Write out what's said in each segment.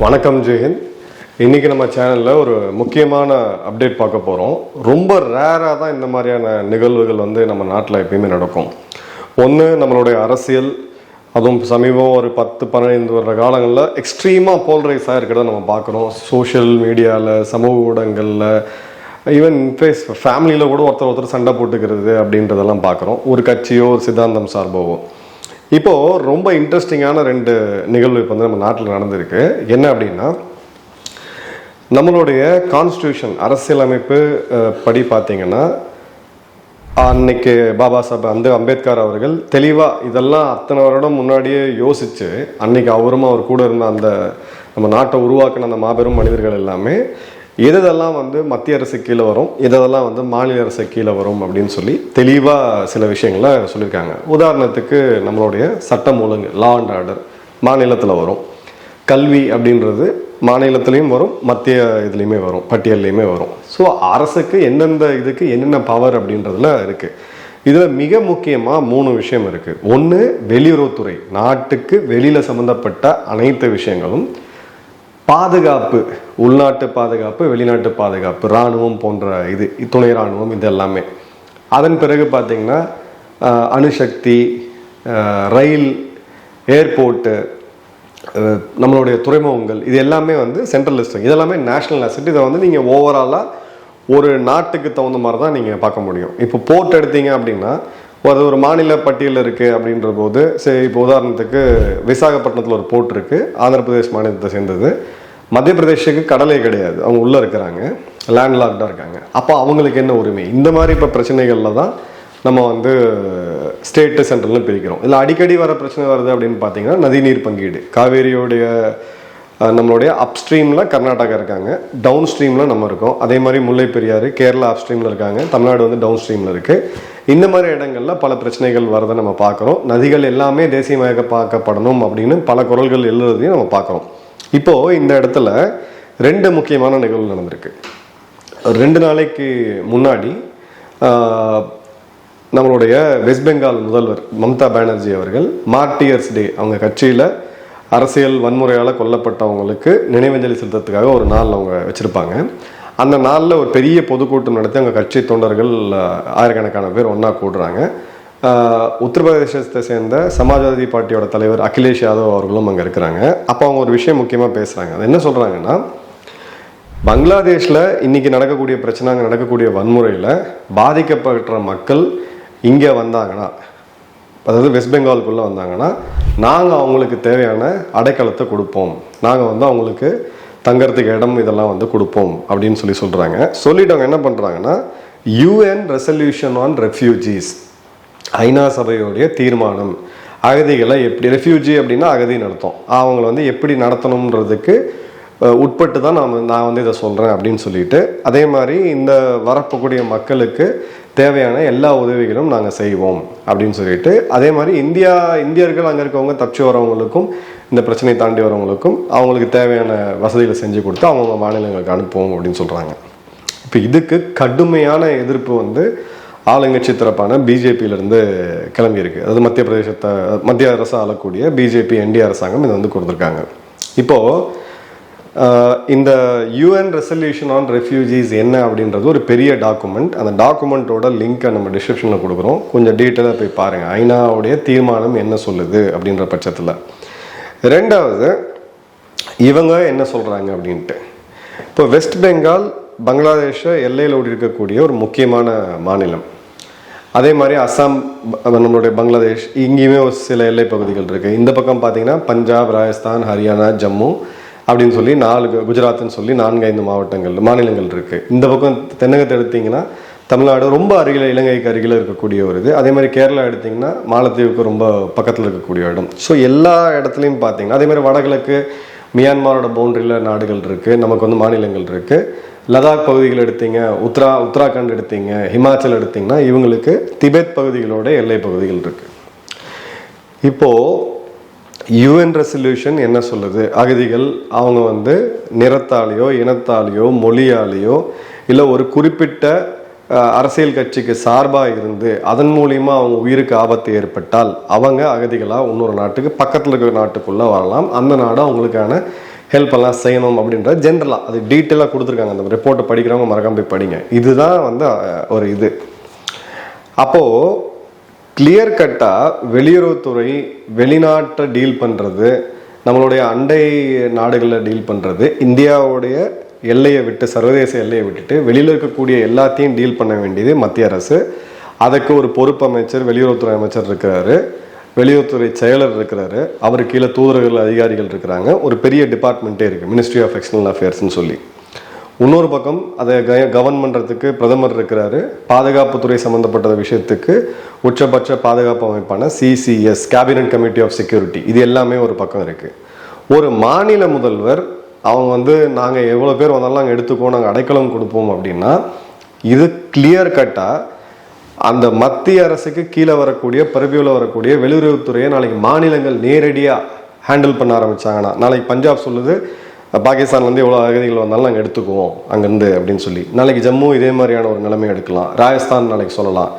வணக்கம் ஜெயஹிந்த் இன்றைக்கி நம்ம சேனலில் ஒரு முக்கியமான அப்டேட் பார்க்க போகிறோம் ரொம்ப ரேராக தான் இந்த மாதிரியான நிகழ்வுகள் வந்து நம்ம நாட்டில் எப்பயுமே நடக்கும். ஒன்று நம்மளுடைய அரசியல் அதுவும் சமீபம் ஒரு பத்து பன்னெண்டு வருட காலங்களில் எக்ஸ்ட்ரீமாக போல்ரைஸ் ஆகிருக்கிறத நம்ம பார்க்குறோம். சோஷியல் மீடியாவில் சமூக ஊடகங்களில் ஈவன் இன்ஃபேஸ் ஃபேமிலியில் கூட ஒருத்தர் ஒருத்தர் சண்டை போட்டுக்கிறது அப்படின்றதெல்லாம் பார்க்குறோம். ஒரு கட்சியோ ஒரு சித்தாந்தம் சார்பாவோ. இப்போது ரொம்ப இன்ட்ரெஸ்டிங்கான ரெண்டு நிகழ்வு இப்போ வந்து நம்ம நாட்டில் நடந்திருக்கு. என்ன அப்படின்னா நம்மளுடைய கான்ஸ்டியூஷன் அரசியலமைப்பு படி பார்த்தீங்கன்னா அன்னைக்கு பாபா சாஹேப் அந்த அம்பேத்கர் அவர்கள் தெளிவாக இதெல்லாம் அத்தனை வருடம் முன்னாடியே யோசித்து அன்னைக்கு அவரும் அவர் கூட இருந்த அந்த நம்ம நாட்டை உருவாக்கின அந்த மாபெரும் மனிதர்கள் எல்லாமே எதெல்லாம் வந்து மத்திய அரசு கீழே வரும் எதெல்லாம் வந்து மாநில அரசு கீழே வரும் அப்படின்னு சொல்லி தெளிவாக சில விஷயங்களை சொல்லியிருக்காங்க. உதாரணத்துக்கு நம்மளுடைய சட்டம் ஒழுங்கு லா அண்ட் ஆர்டர் மாநிலத்தில் வரும். கல்வி அப்படின்றது மாநிலத்திலையும் வரும் மத்திய இதுலேயுமே வரும் பட்டியல்லையுமே வரும். ஸோ அரசுக்கு எந்தெந்த இதுக்கு என்னென்ன பவர் அப்படின்றதுல இருக்குது இதில் மிக முக்கியமாக மூணு விஷயம் இருக்குது ஒன்று வெளியுறவுத்துறை நாட்டுக்கு வெளியில் சம்மந்தப்பட்ட அனைத்து விஷயங்களும் பாதுகாப்பு உள்நாட்டு பாதுகாப்பு வெளிநாட்டு பாதுகாப்பு இராணுவம் போன்ற இது துணை இராணுவம் இது எல்லாமே அதன் பிறகு பார்த்திங்கன்னா அணுசக்தி ரயில் ஏர்போர்ட்டு நம்மளுடைய துறைமுகங்கள் இது எல்லாமே வந்து சென்ட்ரல் லிஸ்டிங் இதெல்லாமே நேஷனல் அசட் இதை வந்து நீங்கள் ஓவராலாக ஒரு நாட்டுக்கு தகுந்த மாதிரி தான் நீங்கள் பார்க்க முடியும். இப்போ போர்ட் எடுத்தீங்க அப்படின்னா அது ஒரு மாநில பட்டியலில் இருக்குது அப்படின்ற போது சரி இப்போ உதாரணத்துக்கு விசாகப்பட்டினத்தில் ஒரு போர்ட் இருக்குது ஆந்திர பிரதேஷ் மாநிலத்தை சேர்ந்தது. மத்திய பிரதேஷுக்கு கடலே கிடையாது அவங்க உள்ளே இருக்கிறாங்க லேண்ட்லாக்டாக இருக்காங்க. அப்போ அவங்களுக்கு என்ன உரிமை? இந்த மாதிரி இப்போ பிரச்சனைகளில் தான் நம்ம வந்து ஸ்டேட்டு சென்ட்ரல்னு பிரிக்கிறோம். இல்லை அடிக்கடி வர பிரச்சனை வருது அப்படின்னு பார்த்தீங்கன்னா நதிநீர் பங்கீடு. காவேரியோடைய நம்மளுடைய அப்ஸ்ட்ரீமில் கர்நாடகா இருக்காங்க டவுன் ஸ்ட்ரீமில் நம்ம இருக்கோம். அதே மாதிரி முல்லை பெரியாறு கேரளா அப்ஸ்ட்ரீமில் இருக்காங்க தமிழ்நாடு வந்து டவுன் ஸ்ட்ரீமில் இருக்குது இந்த மாதிரி இடங்கள்ல பல பிரச்சனைகள் வரதை நம்ம பார்க்குறோம். நதிகள் எல்லாமே தேசியமாக பார்க்கப்படணும் அப்படின்னு பல குரல்கள் எழுதுறதையும் நம்ம பார்க்குறோம். இப்போது இந்த இடத்துல ரெண்டு முக்கியமான நிகழ்வு நடந்திருக்கு. ரெண்டு நாளைக்கு முன்னாடி நம்மளுடைய வெஸ்ட் பெங்கால் முதல்வர் மம்தா பானர்ஜி அவர்கள் மார்டியர்ஸ் டே அவங்க கட்சியில் அரசியல் வன்முறையால் கொல்லப்பட்டவங்களுக்கு நினைவஞ்சலி செலுத்துறதுக்காக ஒரு நாள் அவங்க வச்சுருப்பாங்க. அந்த நாளில் ஒரு பெரிய பொதுக்கூட்டம் நடத்தி அவங்க கட்சி தொண்டர்கள் ஆயிரக்கணக்கான பேர் ஒன்றா கூடுறாங்க. உத்தரப்பிரதேசத்தை சேர்ந்த சமாஜ்வாதி பார்ட்டியோட தலைவர் அகிலேஷ் யாதவ் அவர்களும் அங்கே இருக்கிறாங்க. அப்போ அவங்க ஒரு விஷயம் முக்கியமாக பேசுகிறாங்க அது என்ன சொல்கிறாங்கன்னா பங்களாதேஷில் இன்னைக்கு நடக்கக்கூடிய பிரச்சனை அங்கே நடக்கக்கூடிய வன்முறையில் பாதிக்கப்படுற மக்கள் இங்கே வந்தாங்கன்னா அதாவது வெஸ்ட் பெங்காலுக்குள்ளே வந்தாங்கன்னா நாங்கள் அவங்களுக்கு தேவையான அடைக்கலத்தை கொடுப்போம். நாங்கள் வந்து அவங்களுக்கு தங்கறதுக்கு இடம் இதெல்லாம் வந்து கொடுப்போம் அப்படின்னு சொல்லி சொல்கிறாங்க சொல்லிட்டு அவங்க என்ன பண்ணுறாங்கன்னா யூஎன் ரெசல்யூஷன் ஆன் ரெஃப்யூஜிஸ் ஐநா சபையோடைய தீர்மானம். அகதிகளை எப்படி ரெஃப்யூஜி அப்படின்னா அகதின்னு அர்த்தம். அவங்கள வந்து எப்படி நடத்தணுன்றதுக்கு உட்பட்டு தான் நான் நான் வந்து இதை சொல்கிறேன் அப்படின்னு சொல்லிட்டு அதே மாதிரி இந்த வரப்பக்கூடிய மக்களுக்கு தேவையான எல்லா உதவிகளும் நாங்கள் செய்வோம் அப்படின்னு சொல்லிட்டு அதே மாதிரி இந்தியா இந்தியர்கள் அங்கே இருக்கவங்க தப்பிச்சு வரவங்களுக்கும் இந்த பிரச்சனையை தாண்டி வரவங்களுக்கும் அவங்களுக்கு தேவையான வசதிகளை செஞ்சு கொடுத்து அவங்கவுங்க மாநிலங்களுக்கு அனுப்புவோம் அப்படின்னு சொல்கிறாங்க இப்போ இதுக்கு கடுமையான எதிர்ப்பு வந்து ஆளுங்கட்சி தரப்பான பிஜேபியிலேருந்து கிளம்பியிருக்கு அதாவது மத்திய பிரதேசத்தை மத்திய அரசு ஆளக்கூடிய பிஜேபி என்டி அரசாங்கம் இதை வந்து கொடுத்துருக்காங்க. இப்போது இந்த யூஎன் ரெசல்யூஷன் ஆன் ரெஃப்யூஜிஸ் என்ன அப்படின்றது ஒரு பெரிய டாக்குமெண்ட் அந்த டாக்குமெண்ட்டோட லிங்க்கை நம்ம டிஸ்கிரிப்ஷனில் கொடுக்குறோம். கொஞ்சம் டீட்டெயிலாக போய் பாருங்கள் ஐநாவுடைய தீர்மானம் என்ன சொல்லுது அப்படின்ற பட்சத்தில். ரெண்டாவது இவங்க என்ன சொல்கிறாங்க அப்படின்ட்டு. இப்போ வெஸ்ட் பெங்கால் பங்களாதேஷை எல்லையில் ஓடி இருக்கக்கூடிய ஒரு முக்கியமான மாநிலம். அதே மாதிரி அஸ்ஸாம் நம்மளுடைய பங்களாதேஷ் இங்கேயுமே ஒரு சில எல்லை பகுதிகள் இருக்குது இந்த பக்கம் பார்த்தீங்கன்னா பஞ்சாப் ராஜஸ்தான் ஹரியானா ஜம்மு அப்படின்னு சொல்லி நாலு குஜராத்னு சொல்லி நான்கு ஐந்து மாவட்டங்கள் மாநிலங்கள் இருக்குது இந்த பக்கம் தென்னகத்தை எடுத்தீங்கன்னா தமிழ்நாடு ரொம்ப அருகில் இலங்கைக்கு அருகில் இருக்கக்கூடிய ஒரு இது. அதே மாதிரி கேரளா எடுத்தீங்கன்னா மாலத்தீவுக்கு ரொம்ப பக்கத்தில் இருக்கக்கூடிய இடம். ஸோ எல்லா இடத்துலையும் பார்த்தீங்கன்னா அதே மாதிரி வடகிழக்கு மியான்மரோட பவுண்டரியில் நாடுகள் இருக்குது நமக்கு வந்து மாநிலங்கள் இருக்குது லடாக் பகுதிகள் எடுத்தீங்க உத்தரா உத்தராகண்ட் எடுத்தீங்க ஹிமாச்சல் எடுத்தீங்கன்னா இவங்களுக்கு திபெத் பகுதிகளோட எல்லை பகுதிகள் இருக்குது இப்போது யுஎன் ரெசல்யூஷன் என்ன சொல்லுது? அகதிகள் அவங்க வந்து நிறத்தாலேயோ இனத்தாலேயோ மொழியாலேயோ இல்லை ஒரு குறிப்பிட்ட அரசியல் கட்சிக்கு சார்பாக இருந்து அதன் மூலியமாக அவங்க உயிருக்கு ஆபத்து ஏற்பட்டால் அவங்க அகதிகளாக இன்னொரு நாட்டுக்கு பக்கத்தில் இருக்கிற நாட்டுக்குள்ளே வரலாம். அந்த நாடு அவங்களுக்கான ஹெல்ப் எல்லாம் செய்யணும் அப்படின்ற ஜென்ரலாக அது டீட்டெயிலாக கொடுத்துருக்காங்க. அந்த ரிப்போர்ட்டை படிக்கிறவங்க மறக்காம போய் படிங்க. இதுதான் வந்து ஒரு இது. அப்போது கிளியர் கட்டாக வெளியுறவுத்துறை வெளிநாட்டை டீல் பண்ணுறது நம்மளுடைய அண்டை நாடுகளில் டீல் பண்ணுறது இந்தியாவுடைய எல்லையை விட்டு சர்வதேச எல்லையை விட்டுட்டு வெளியில் இருக்கக்கூடிய எல்லாத்தையும் டீல் பண்ண வேண்டியது மத்திய அரசு. அதுக்கு ஒரு பொறுப்பு அமைச்சர் வெளியுறவுத்துறை அமைச்சர் இருக்கிறாரு. வெளியுறவுத்துறை செயலர் இருக்கிறாரு. அவர் கீழே தூதரர்கள் அதிகாரிகள் இருக்கிறாங்க. ஒரு பெரிய டிபார்ட்மெண்ட்டே இருக்குது மினிஸ்ட்ரி ஆஃப் எக்ஸ்டர்னல் அஃபேர்ஸ்னு சொல்லி. இன்னொரு பக்கம் அதை க- கவர்ன் பண்ணுறதுக்கு பிரதமர் இருக்கிறாரு. பாதுகாப்புத்துறை சம்மந்தப்பட்ட விஷயத்துக்கு உச்சபட்ச பாதுகாப்பு அமைப்பான CCS cabinet committee of security இது எல்லாமே ஒரு பக்கம் இருக்குது ஒரு மாநில முதல்வர் அவங்க வந்து நாங்கள் எவ்வளோ பேர் வந்தாலும் நாங்கள் எடுத்துக்கோ நாங்கள் அடைக்கலம் கொடுப்போம் அப்படின்னா இது கிளியர் கட்டாக அந்த மத்திய அரசுக்கு கீழே வரக்கூடிய பருவியில் வரக்கூடிய வெளியுறவுத்துறையை நாளைக்கு மாநிலங்கள் நேரடியாக ஹேண்டில் பண்ண ஆரம்பிச்சாங்கன்னா நாளைக்கு பஞ்சாப் சொல்லுது பாகிஸ்தான்லேருந்து எவ்வளோ அகதிகள் வந்தாலும் நாங்கள் எடுத்துக்குவோம் அங்கேருந்து அப்படின்னு சொல்லி. நாளைக்கு ஜம்மு இதே மாதிரியான ஒரு நிலைமை எடுக்கலாம். ராஜஸ்தான் நாளைக்கு சொல்லலாம்.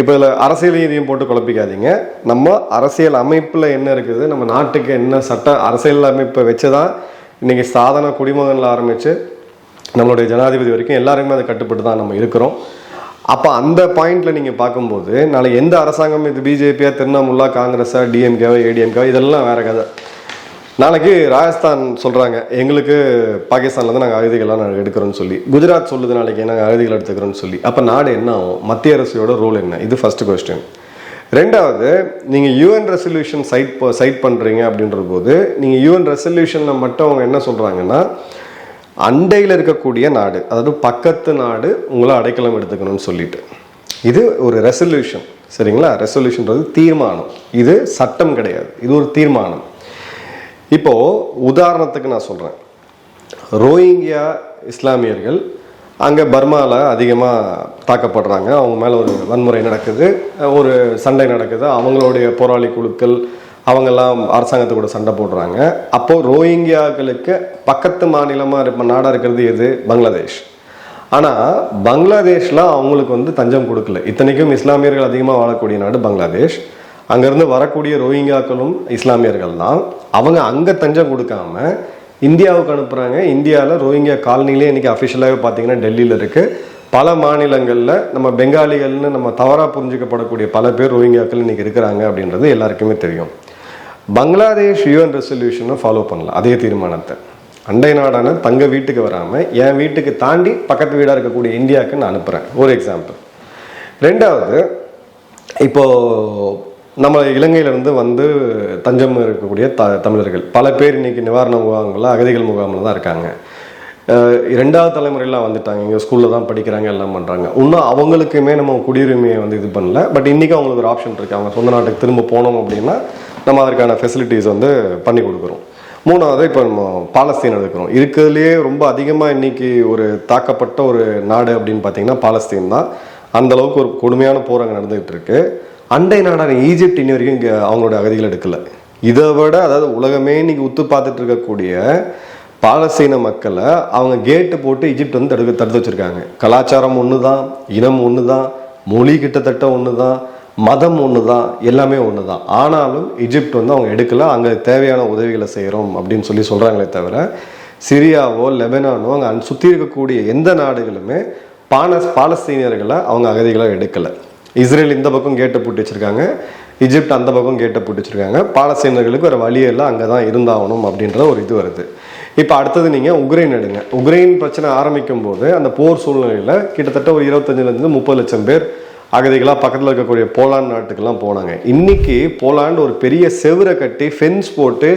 இப்போ இதில் அரசியல் இதையும் போட்டு குழப்பிக்காதீங்க. நம்ம அரசியல் அமைப்பில் என்ன இருக்குது நம்ம நாட்டுக்கு என்ன சட்ட அரசியல் அமைப்பை வச்சு தான் இன்றைக்கி சாதன குடிமகனில் ஆரம்பித்து நம்மளுடைய ஜனாதிபதி வரைக்கும் எல்லாருக்குமே அதை கட்டுப்பட்டு தான் நம்ம இருக்கிறோம். அப்போ அந்த பாயிண்ட்ல நீங்கள் பார்க்கும்போது நாளைக்கு எந்த அரசாங்கம் இது பிஜேபியா திரிணாமுல்லா காங்கிரஸா டிஎம்கேவா ஏடிஎம்கேவா இதெல்லாம் வேற கதை. நாளைக்கு ராஜஸ்தான் சொல்கிறாங்க எங்களுக்கு பாகிஸ்தான்லேருந்து நாங்கள் அகதிகள்லாம் நாங்கள் எடுக்கிறோம்னு சொல்லி. குஜராத் சொல்லுது நாளைக்கு நாங்கள் அகதிகள் எடுத்துக்கிறோம்னு சொல்லி. அப்போ நாடு என்ன ஆகும்? மத்திய அரசோட ரோல் என்ன? இது ஃபர்ஸ்ட் கொஸ்டின் ரெண்டாவது நீங்கள் யூஎன் ரெசல்யூஷன் சைட் சைட் பண்ணுறீங்க அப்படின்ற போது நீங்கள் யூஎன் ரெசல்யூஷனில் மட்டும் அவங்க என்ன சொல்கிறாங்கன்னா அண்டையில் இருக்கக்கூடிய நாடு அதாவது பக்கத்து நாடு உங்களை அடைக்கலம் எடுத்துக்கணும்னு சொல்லிட்டு. இது ஒரு ரெசல்யூஷன் சரிங்களா? ரெசல்யூஷன்றது தீர்மானம். இது சட்டம் கிடையாது. இது ஒரு தீர்மானம். இப்போ உதாரணத்துக்கு நான் சொல்கிறேன் ரோஹிங்கியா இஸ்லாமியர்கள் அங்கே பர்மாவில் அதிகமாக தாக்கப்படுறாங்க. அவங்க மேலே ஒரு வன்முறை நடக்குது ஒரு சண்டை நடக்குது. அவங்களுடைய போராளி குழுக்கள் அவங்கெல்லாம் அரசாங்கத்து கூட சண்டை போடுறாங்க. அப்போது ரோஹிங்கியாக்களுக்கு பக்கத்து மாநிலமாக இருப்ப நாடாக இருக்கிறது எது? பங்களாதேஷ். ஆனால் பங்களாதேஷில் அவங்களுக்கு வந்து தஞ்சம் கொடுக்கல. இத்தனைக்கும் இஸ்லாமியர்கள் அதிகமாக வாழக்கூடிய நாடு பங்களாதேஷ். அங்கேருந்து வரக்கூடிய ரோஹிங்கியாக்களும் இஸ்லாமியர்கள் தான் அவங்க அங்கே தஞ்சம் கொடுக்காம இந்தியாவுக்கு அனுப்புகிறாங்க இந்தியாவில் ரோஹிங்கியா காலனிலே இன்றைக்கி அஃபிஷியலாகவே பார்த்தீங்கன்னா டெல்லியில் இருக்குது பல மாநிலங்களில் நம்ம பெங்காலிகள்னு நம்ம தவறாக புரிஞ்சுக்கப்படக்கூடிய பல பேர் ரோஹிங்கியாக்கள் இன்றைக்கி இருக்கிறாங்க அப்படின்றது எல்லாருக்குமே தெரியும். பங்களாதேஷ் யூஎன் ரெசல்யூஷனை ஃபாலோ பண்ணலாம். அதே தீர்மானத்தை. அண்டை நாடான தங்க வீட்டுக்கு வராமல் என் வீட்டுக்கு தாண்டி பக்கத்து வீடாக இருக்கக்கூடிய இந்தியாவுக்கு நான் அனுப்புகிறேன் ஒரு எக்ஸாம்பிள் ரெண்டாவது இப்போது நம்ம இலங்கையிலேருந்து வந்து தஞ்சம் இருக்கக்கூடிய த தமிழர்கள். பல பேர் இன்னைக்கு நிவாரண முகாம்களில் அகதிகள் முகாமில் தான் இருக்காங்க. ரெண்டாவது தலைமுறையெல்லாம் வந்துட்டாங்க. இங்கே ஸ்கூலில் தான் படிக்கிறாங்க எல்லாம் பண்ணுறாங்க இன்னும் அவங்களுக்குமே நம்ம குடியுரிமையை வந்து இது பண்ணல. பட் இன்றைக்கி அவங்களுக்கு ஒரு ஆப்ஷன் இருக்குது அவங்க சொந்த நாட்டுக்கு திரும்ப போனோம் அப்படின்னா நம்ம அதற்கான ஃபெசிலிட்டிஸ் வந்து பண்ணி கொடுக்குறோம். மூணாவது இப்போ நம்ம பாலஸ்தீன் எடுக்கிறோம். இருக்கிறதுலேயே ரொம்ப அதிகமாக இன்னைக்கு ஒரு தாக்கப்பட்ட ஒரு நாடு அப்படின்னு பார்த்தீங்கன்னா பாலஸ்தீன் தான். அந்த அளவுக்கு ஒரு கொடுமையான போராங்க நடந்துகிட்டு இருக்குது அண்டை நாடான ஈஜிப்ட் இன்னி வரைக்கும் இங்கே அவங்களோட அகதிகள் எடுக்கலை. இதை விட அதாவது உலகமே இன்னைக்கு உத்து பார்த்துட்டு இருக்கக்கூடிய பாலஸ்தீன மக்களை அவங்க கேட்டு போட்டு ஈஜிப்ட் வந்து தடுக்க தடுத்து வச்சிருக்காங்க. கலாச்சாரம் ஒன்று தான் இனம் ஒன்று தான் மொழி கிட்டத்தட்ட ஒன்று தான் மதம் ஒன்று தான் எல்லாமே ஒன்று தான் ஆனாலும் ஈஜிப்ட் வந்து அவங்க எடுக்கல அங்கே தேவையான உதவிகளை செய்கிறோம் அப்படின்னு சொல்லி சொல்கிறாங்களே தவிர சிரியாவோ லெபனானோ அங்கே சுற்றி இருக்கக்கூடிய எந்த நாடுகளுமே பாலஸ் பாலஸ்தீனியர்களை அவங்க அகதிகளாக எடுக்கலை. இஸ்ரேல் இந்த பக்கம் கேட்டை பூட்டி வச்சுருக்காங்க. இஜிப்ட் அந்த பக்கம் கேட்டை பூட்டி வச்சுருக்காங்க. பாலஸ்தீனர்களுக்கு வேறு வழியெல்லாம் அங்கே தான் இருந்தாகணும் அப்படின்ற ஒரு இது வருது. இப்போ அடுத்தது நீங்கள் உக்ரைன் எடுங்க. உக்ரைன் பிரச்சனை ஆரம்பிக்கும் போது அந்த போர் சூழ்நிலையில் கிட்டத்தட்ட ஒரு இருபத்தஞ்சிலேருந்து முப்பது லட்சம் பேர் அகதிகளாக பக்கத்தில் இருக்கக்கூடிய போலாண்ட் நாட்டுக்கெல்லாம் போனாங்க. இன்னைக்கு போலாண்டு ஒரு பெரிய செவுரை கட்டி ஃபென்ஸ் போட்டு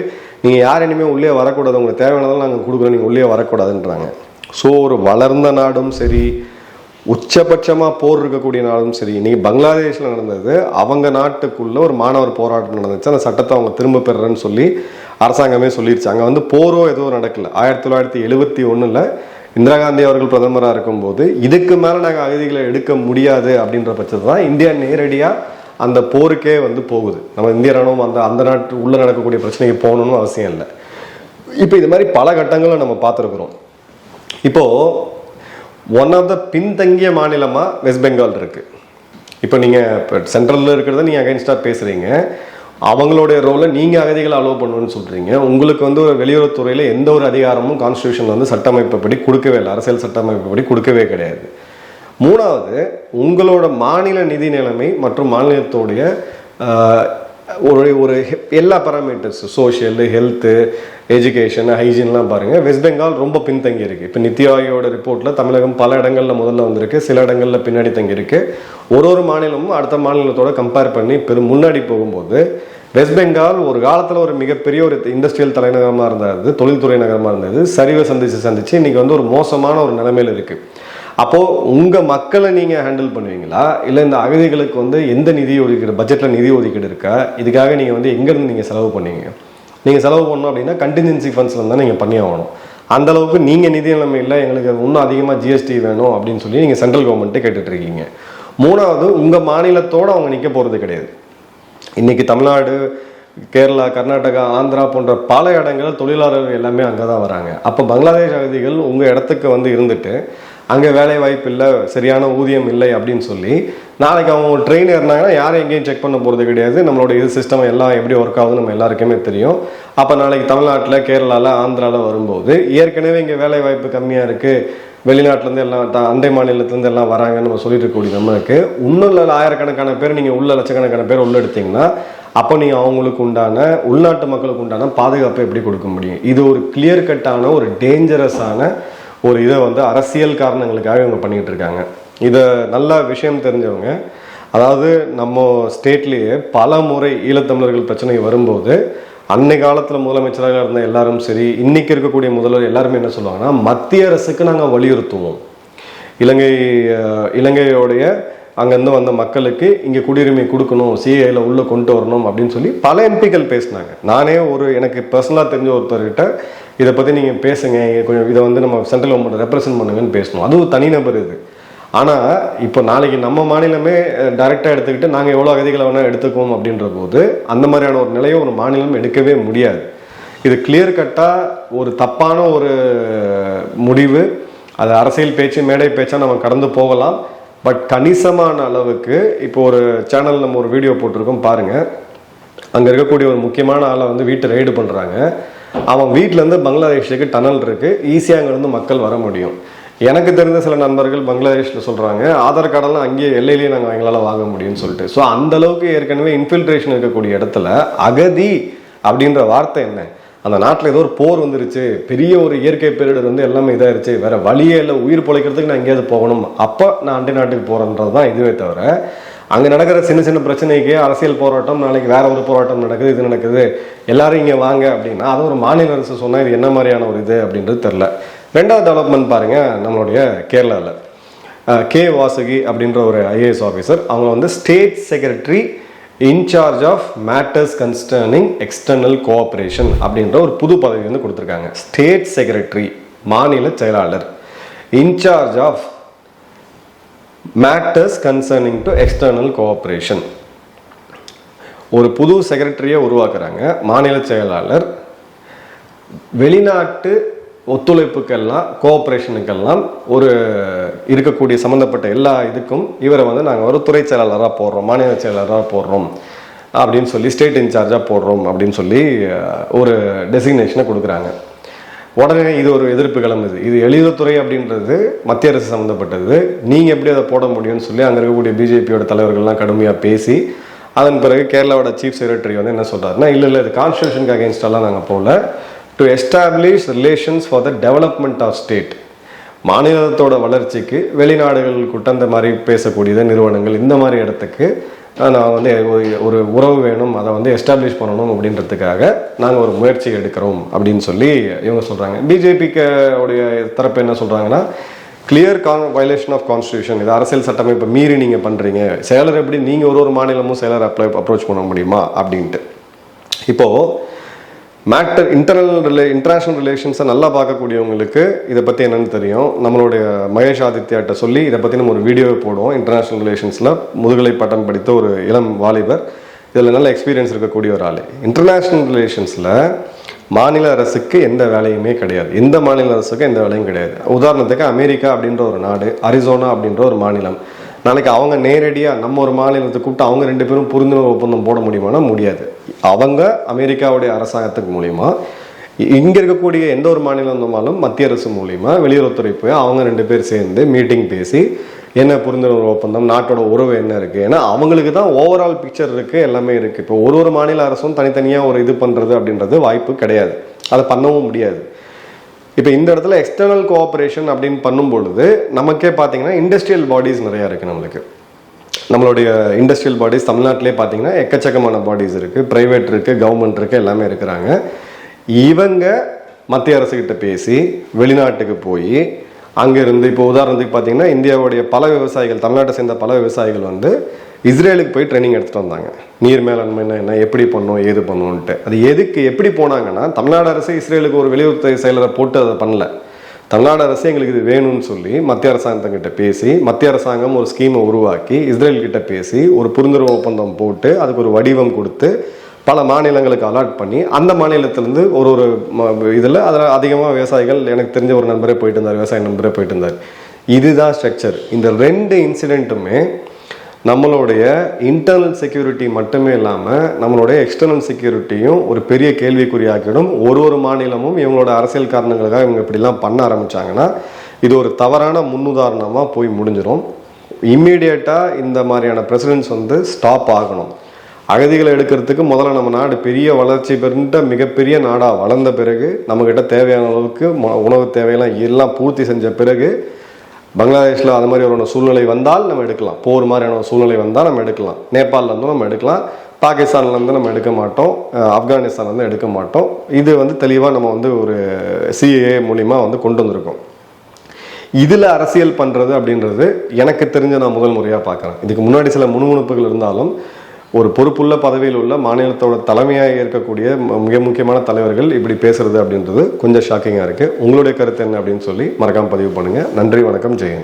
நீங்கள் யார் இனிமேல் உள்ளே வரக்கூடாது உங்களுக்கு தேவையானதெல்லாம் நாங்கள் கொடுக்குறோம் நீங்கள் உள்ளே வரக்கூடாதுன்றாங்க. ஸோ ஒரு வளர்ந்த நாடும் சரி உச்சபட்சமாக போர் இருக்கக்கூடிய நாளும் சரி இன்னைக்கு பங்களாதேஷில் நடந்தது. அவங்க நாட்டுக்குள்ளே ஒரு மாணவர் போராட்டம் நடந்துச்சு. அந்த சட்டத்தை அவங்க திரும்ப பெறுறேன்னு சொல்லி அரசாங்கமே சொல்லிடுச்சு அங்கே வந்து போரோ எதுவும் நடக்கல. ஆயிரத்தி தொள்ளாயிரத்தி எழுபத்தி ஒன்றில் இந்திரா காந்தி அவர்கள் பிரதமராக இருக்கும்போது இதுக்கு மேலே நாங்கள் அகதிகளை எடுக்க முடியாது அப்படின்ற பட்சத்தை தான் இந்தியா நேரடியாக அந்த போருக்கே வந்து போகுது. நம்ம இந்திய ராணுவம் அந்த அந்த நாட்டு உள்ளே நடக்கக்கூடிய பிரச்சனைக்கு போகணும்னு அவசியம் இல்லை. இப்போ இது மாதிரி பல கட்டங்களை நம்ம பார்த்துருக்குறோம். இப்போது ஒன் ஆஃப் த பின்தங்கிய மாநிலமாக வெஸ்ட் பெங்கால் இருக்குது இப்போ நீங்கள் இப்போ சென்ட்ரலில் இருக்கிறத நீங்கள் அகைன்ஸ்டாக பேசுகிறீங்க அவங்களுடைய ரோலை நீங்கள் அகதிகளை அலோவ் பண்ணுவேன்னு சொல்கிறீங்க உங்களுக்கு வந்து ஒரு வெளியுறவுத்துறையில் எந்த ஒரு அதிகாரமும் கான்ஸ்டியூஷன் வந்து சட்டமைப்புப்படி கொடுக்கவே இல்லை. அரசியல் சட்டமைப்புப்படி கொடுக்கவே கிடையாது. மூணாவது உங்களோட மாநில நிதி நிலைமை மற்றும் மாநிலத்தோடைய ஒரு ஒரு எல்லா பராமீட்டர்ஸ் சோஷியல் ஹெல்த்து எஜுகேஷன் ஹைஜீன்லாம் பாருங்கள் வெஸ்ட் பெங்கால் ரொம்ப பின்தங்கி இருக்குது இப்போ நித்தி ஆயோட ரிப்போர்ட்டில் தமிழகம் பல இடங்களில் முதல்ல வந்திருக்கு. சில இடங்களில் பின்னாடி தங்கியிருக்கு. ஒரு ஒரு மாநிலமும் அடுத்த மாநிலத்தோட கம்பேர் பண்ணி பெரும் முன்னாடி போகும்போது வெஸ்ட் பெங்கால் ஒரு காலத்தில் ஒரு மிகப்பெரிய ஒரு இண்டஸ்ட்ரியல் தலைநகரமாக இருந்தது தொழில்துறை நகரமாக இருந்தது. சரிவை சந்திச்சு சந்திச்சு இன்னைக்கு வந்து ஒரு மோசமான ஒரு நிலைமையில் இருக்குது அப்போது உங்கள் மக்களை நீங்கள் ஹேண்டில் பண்ணுவீங்களா? இல்லை இந்த அகதிகளுக்கு வந்து எந்த நிதி ஒதுக்கீடு பட்ஜெட்டில் நிதி ஒதுக்கீடு இருக்கா? இதுக்காக நீங்கள் வந்து எங்கேருந்து நீங்கள் செலவு பண்ணுவீங்க நீங்கள் செலவு பண்ணணும் அப்படின்னா கண்டிஜென்சி ஃபண்ட்ஸில் தான் நீங்கள் பண்ணி ஆகணும். அந்த அளவுக்கு நிதி நிலைமை இல்லை எங்களுக்கு இன்னும் அதிகமாக ஜிஎஸ்டி வேணும் அப்படின்னு சொல்லி நீங்கள் சென்ட்ரல் கவர்மெண்ட்டே கேட்டுட்ருக்கீங்க மூணாவது உங்கள் மாநிலத்தோடு அவங்க நிற்க போகிறது கிடையாது. இன்னைக்கு தமிழ்நாடு கேரளா கர்நாடகா ஆந்திரா போன்ற பல இடங்கள் தொழிலாளர்கள் எல்லாமே அங்கே தான் வராங்க. அப்போ பங்களாதேஷ் அகதிகள் உங்கள் இடத்துக்கு வந்து இருந்துட்டு அங்கே வேலை வாய்ப்பு இல்லை சரியான ஊதியம் இல்லை அப்படின்னு சொல்லி நாளைக்கு அவங்க ட்ரெயின் ஏறினாங்கன்னா யாரும் எங்கேயும் செக் பண்ண போகிறது கிடையாது. நம்மளோட இது சிஸ்டம் எல்லாம் எப்படி ஒர்க் ஆகுதுன்னு நம்ம எல்லாருக்குமே தெரியும். அப்போ நாளைக்கு தமிழ்நாட்டில் கேரளாவில் ஆந்திராவில் வரும்போது ஏற்கனவே இங்கே வேலை வாய்ப்பு கம்மியாக இருக்குது வெளிநாட்டிலேருந்து எல்லாம் த- அண்டை மாநிலத்திலேருந்து எல்லாம் வராங்கன்னு நம்ம சொல்லிட்டு இருக்கக்கூடிய நம்மளுக்கு இன்னும் இல்லை ஆயிரக்கணக்கான பேர் நீங்கள் உள்ள லட்சக்கணக்கான பேர் உள்ள எடுத்தீங்கன்னா அப்போ நீங்கள் அவங்களுக்கு உண்டான உள்நாட்டு மக்களுக்கு உண்டான பாதுகாப்பை எப்படி கொடுக்க முடியும்? இது ஒரு கிளியர் கட்டான ஒரு டேஞ்சரஸான ஒரு இதை வந்து அரசியல் காரணங்களுக்காக இவங்க பண்ணிக்கிட்டு இருக்காங்க. இதை நல்ல விஷயம் தெரிஞ்சவங்க அதாவது நம்ம ஸ்டேட்லேயே பல முறை ஈழத்தமிழர்கள் பிரச்சனை வரும்போது அன்னை காலத்தில் முதலமைச்சராக இருந்த எல்லாரும் சரி இன்னைக்கு இருக்கக்கூடிய முதல்வர் எல்லாருமே என்ன சொல்லுவாங்கன்னா மத்திய அரசுக்கு நாங்கள் வலியுறுத்துவோம். இலங்கை இலங்கையோடைய அங்கேருந்து வந்த மக்களுக்கு இங்கே குடியுரிமை கொடுக்கணும் சிஐயில் உள்ளே கொண்டு வரணும் அப்படின்னு சொல்லி பல எம்பிக்கள் பேசினாங்க. நானே ஒரு எனக்கு பர்சனலாக தெரிஞ்ச ஒருத்தர்கிட்ட இதை பற்றி நீங்கள் பேசுங்க கொஞ்சம் இதை வந்து நம்ம சென்ட்ரல் கவர்மெண்ட் ரெப்ரசென்ட் பண்ணுங்கன்னு பேசணும். அதுவும் தனிநபர் இது. ஆனால் இப்போ நாளைக்கு நம்ம மாநிலமே டைரெக்டாக எடுத்துக்கிட்டு நாங்கள் எவ்வளோ அகதிகளை வேணால் எடுத்துக்குவோம் அப்படின்ற போது அந்த மாதிரியான ஒரு நிலையை ஒரு மாநிலம் எடுக்கவே முடியாது. இது கிளியர் கட்டாக ஒரு தப்பான ஒரு முடிவு. அது அரசியல் பேச்சு மேடை பேச்சாக நம்ம கடந்து போகலாம். பட் கணிசமான அளவுக்கு இப்போ ஒரு சேனல் நம்ம ஒரு வீடியோ போட்டிருக்கோம் பாருங்க. அங்கே இருக்கக்கூடிய ஒரு முக்கியமான ஆளை வந்து வீட்டை ரைடு பண்ணுறாங்க அவன் வீட்டிலேருந்து பங்களாதேஷுக்கு டனல் இருக்கு. ஈஸியாக அங்கேருந்து மக்கள் வர முடியும். எனக்கு தெரிந்த சில நண்பர்கள் பங்களாதேஷில் சொல்கிறாங்க ஆதார் கார்டெல்லாம் அங்கேயே எல்லையிலேயே நாங்கள் எங்களால் வாங்க முடியும்னு சொல்லிட்டு. ஸோ அந்தளவுக்கு ஏற்கனவே இன்ஃபில்ட்ரேஷன் இருக்கக்கூடிய இடத்துல அகதி அப்படின்ற வார்த்தை என்ன? அந்த நாட்டில் ஏதோ ஒரு போர் வந்துருச்சு. பெரிய ஒரு இயற்கை பேரிடர் வந்து எல்லாமே இதாயிருச்சு. வேற வழியே இல்லை. உயிர் பொழைக்கிறதுக்கு நான் எங்கேயாவது போகணும். அப்போ நான் அண்டை நாட்டுக்கு போகிறேன்றது தான் இதுவே தவிர அங்கே நடக்கிற சின்ன சின்ன பிரச்சனைக்கு அரசியல் போராட்டம் நாளைக்கு வேற ஒரு போராட்டம் நடக்குது இது நடக்குது. எல்லாரும் இங்கே வாங்க அப்படின்னா அது ஒரு மாநில அரசு சொன்னால் இது என்ன மாதிரியான ஒரு இது அப்படின்றது தெரில ரெண்டாவது டெவலப்மெண்ட் பாருங்க நம்மளுடைய கேரளாவில் கே வாசுகி அப்படின்ற ஒரு ஐஏஎஸ் ஆஃபீஸர் அவங்க வந்து state secretary in charge of matters concerning external cooperation அப்படின்ற ஒரு புது பதவி வந்து கொடுத்துருக்காங்க. ஸ்டேட் செக்ரட்டரி மாநில செயலாளர். In charge of matters concerning to external cooperation ஒரு புது செக்ரட்டரியை உருவாக்குறாங்க மாநில செயலாளர். வெளிநாட்டு ஒத்துழைப்புக்கெல்லாம் கோஆப்ரேஷனுக்கெல்லாம் ஒரு இருக்கக்கூடிய சம்மந்தப்பட்ட எல்லா இதுக்கும் இவரை வந்து நாங்கள் ஒரு துறை செயலாளராக போடுறோம் மாநில செயலாளராக போடுறோம் அப்படின்னு சொல்லி ஸ்டேட் இன்சார்ஜாக போடுறோம் அப்படின்னு சொல்லி ஒரு டெசிக்னேஷனை கொடுக்குறாங்க. உடனே இது ஒரு எதிர்ப்பு கிளம்புது. இது எளிதத்துறை அப்படின்றது மத்திய அரசு சம்மந்தப்பட்டது நீங்கள் எப்படி அதை போட முடியும்னு சொல்லி அங்கே இருக்கக்கூடிய பிஜேபியோட தலைவர்கள்லாம் கடுமையாக பேசி அதன் பிறகு கேரளாவோட சீஃப் செக்ரட்டரி வந்து என்ன சொல்கிறாருன்னா இல்லை இல்லை இது கான்ஸ்டியூஷனுக்கு அகேன்ஸ்டெல்லாம் நாங்கள் போகல to establish relations for the development of state மாநிலத்தோட வளர்ச்சிக்கு வெளிநாடுகளுக்கு அந்த மாதிரி பேசக்கூடிய நிறுவனங்கள் இந்த மாதிரி இடத்துக்கு நான் வந்து ஒரு- ஒரு உறவு வேணும் அதை வந்து எஸ்டாப்ளிஷ் பண்ணணும் அப்படின்றதுக்காக நாங்கள் ஒரு முயற்சி எடுக்கிறோம் அப்படின்னு சொல்லி இவங்க சொல்கிறாங்க பிஜேபிக்கு உடைய தரப்பு என்ன சொல்கிறாங்கன்னா clear con violation of constitution இது அரசியல் சட்டமைப்பை மீறி நீங்கள் பண்ணுறீங்க செயலர் எப்படி நீங்கள் ஒரு ஒரு மாநிலமும் செயலர் அப்ளை அப்ரோச் பண்ண முடியுமா அப்படின்ட்டு. இப்போது மேட்டர் இன்டர்னல் ரிலே இன்டர்நேஷ்னல் ரிலேஷன்ஸை நல்லா பார்க்கக்கூடியவங்களுக்கு இதை பற்றி என்னென்னு தெரியும். நம்மளுடைய மகேஷ் ஆதித்யாட்ட சொல்லி இதை பற்றி நம்ம ஒரு வீடியோவை போடுவோம். இன்டர்நேஷ்னல் ரிலேஷன்ஸில் முதுகலை பட்டம் படித்த ஒரு இளம் வாலிபர். இதில் நல்ல எக்ஸ்பீரியன்ஸ் இருக்கக்கூடிய ஒரு ஆள். இன்டர்நேஷ்னல் ரிலேஷன்ஸில் மாநில அரசுக்கு எந்த வேலையுமே கிடையாது. எந்த மாநில அரசுக்கும் எந்த வேலையும் கிடையாது. உதாரணத்துக்கு அமெரிக்கா அப்படின்ற ஒரு நாடு அரிசோனா அப்படின்ற ஒரு மாநிலம். நாளைக்கு அவங்க நேரடியாக நம்ம ஒரு மாநிலத்தை கூப்பிட்டு அவங்க ரெண்டு பேரும் புரிந்துணர்வு ஒப்பந்தம் போட முடியுமானா முடியாது. அவங்க அமெரிக்காவுடைய அரசாங்கத்துக்கு மூலயமா இ- இங்க இருக்கக்கூடிய எந்த ஒரு மாநிலம் இருந்தாலும் மத்திய அரசு மூலியமா வெளியுறவுத்துறை போய் அவங்க ரெண்டு பேர் சேர்ந்து மீட்டிங் பேசி என்ன புரிந்துணர்வு ஒப்பந்தம் நாட்டோட உறவு என்ன இருக்கு? ஏன்னா அவங்களுக்கு தான் ஓவரால் பிக்சர் இருக்கு எல்லாமே இருக்கு. இப்போ ஒரு ஒரு மாநில அரசும் தனித்தனியா ஒரு இது பண்றது அப்படின்றது வாய்ப்பு கிடையாது. அதை பண்ணவும் முடியாது. இப்போ இந்த இடத்துல எக்ஸ்டர்னல் கோஆப்ரேஷன் அப்படின்னு பண்ணும் பொழுது நமக்கே பார்த்தீங்கன்னா இண்டஸ்ட்ரியல் பாடிஸ் நிறையா இருக்குது நம்மளுக்கு. நம்மளுடைய இண்டஸ்ட்ரியல் பாடிஸ் தமிழ்நாட்டிலே பார்த்தீங்கன்னா எக்கச்சக்கமான பாடிஸ் இருக்குது ப்ரைவேட் இருக்குது கவர்மெண்ட் இருக்குது எல்லாமே இருக்கிறாங்க. இவங்க மத்திய அரசுக்கிட்ட பேசி வெளிநாட்டுக்கு போய் அங்கேருந்து இப்போ உதாரணத்துக்கு பார்த்தீங்கன்னா இந்தியாவுடைய பல விவசாயிகள் தமிழ்நாட்டை சேர்ந்த பல விவசாயிகள் வந்து இஸ்ரேலுக்கு போய் ட்ரைனிங் எடுத்துகிட்டு வந்தாங்க. நீர் மேலாண்மை என்ன எப்படி பண்ணும் ஏது பண்ணுவோன்ட்டு அது எதுக்கு எப்படி போனாங்கன்னா தமிழ்நாடு அரசு இஸ்ரேலுக்கு ஒரு வெளியுறவுத்துறை செயலரை போட்டு அதை பண்ணல. தமிழ்நாடு அரசு எங்களுக்கு இது வேணும்னு சொல்லி மத்திய அரசாங்கத்தங்கிட்ட பேசி மத்திய அரசாங்கம் ஒரு ஸ்கீமை உருவாக்கி இஸ்ரேல் கிட்ட பேசி ஒரு புரிந்துணர்வு ஒப்பந்தம் போட்டு அதுக்கு ஒரு வடிவம் கொடுத்து பல மாநிலங்களுக்கு அலாட் பண்ணி அந்த மாநிலத்திலேருந்து ஒரு ஒரு இதில் அதில் அதிகமாக விவசாயிகள் எனக்கு தெரிஞ்ச ஒரு நண்பரே போயிட்டு இருந்தார் விவசாய நண்பரே போயிட்டு இருந்தார். இதுதான் ஸ்ட்ரக்சர் இந்த ரெண்டு இன்சிடெண்ட்டுமே நம்மளுடைய இன்டர்னல் செக்யூரிட்டி மட்டுமே இல்லாமல் நம்மளுடைய எக்ஸ்டர்னல் செக்யூரிட்டியும் ஒரு பெரிய கேள்விக்குறியாக்கிடும். ஒரு ஒரு மாநிலமும் இவங்களோட அரசியல் காரணங்களுக்காக இவங்க இப்படிலாம் பண்ண ஆரம்பிச்சாங்கன்னா இது ஒரு தவறான முன்னுதாரணமாக போய் முடிஞ்சிடும் இம்மீடியட்டாக இந்த மாதிரியான பிரசிடென்ட்ஸ் வந்து ஸ்டாப் ஆகணும். அகதிகளை எடுக்கிறதுக்கு முதல்ல நம்ம நாடு பெரிய வளர்ச்சி பெற்ற மிகப்பெரிய நாடாக வளர்ந்த பிறகு நம்மக்கிட்ட தேவையான அளவுக்கு உணவு தேவையெல்லாம் எல்லாம் பூர்த்தி செஞ்ச பிறகு பங்களாதேஷில் அது மாதிரி ஒரு சூழ்நிலை வந்தால் நம்ம எடுக்கலாம். போர் மாதிரியான ஒரு சூழ்நிலை வந்தால் நம்ம எடுக்கலாம். நேபாளிலேருந்தும் நம்ம எடுக்கலாம். பாகிஸ்தான்லேருந்து நம்ம எடுக்க மாட்டோம். ஆப்கானிஸ்தான்லேருந்து எடுக்க மாட்டோம். இது வந்து தெளிவாக நம்ம வந்து ஒரு சிஏஏ மூலிமா வந்து கொண்டு வந்திருக்கோம். இதில் அரசியல் பண்ணுறது அப்படின்றது எனக்கு தெரிஞ்ச நான் முதல் முறையாக பார்க்குறேன். இதுக்கு முன்னாடி சில முணுமுணுப்புகள் இருந்தாலும் ஒரு பொறுப்புள்ள பதவியில் உள்ள மாநிலத்தோட தலைமையாக இருக்கக்கூடிய மிக முக்கியமான தலைவர்கள் இப்படி பேசுறது அப்படின்றது கொஞ்சம் ஷாக்கிங்காக இருக்குது உங்களுடைய கருத்து என்ன அப்படின்னு சொல்லி மறக்காம பதிவு பண்ணுங்கள் நன்றி வணக்கம் ஜெயன்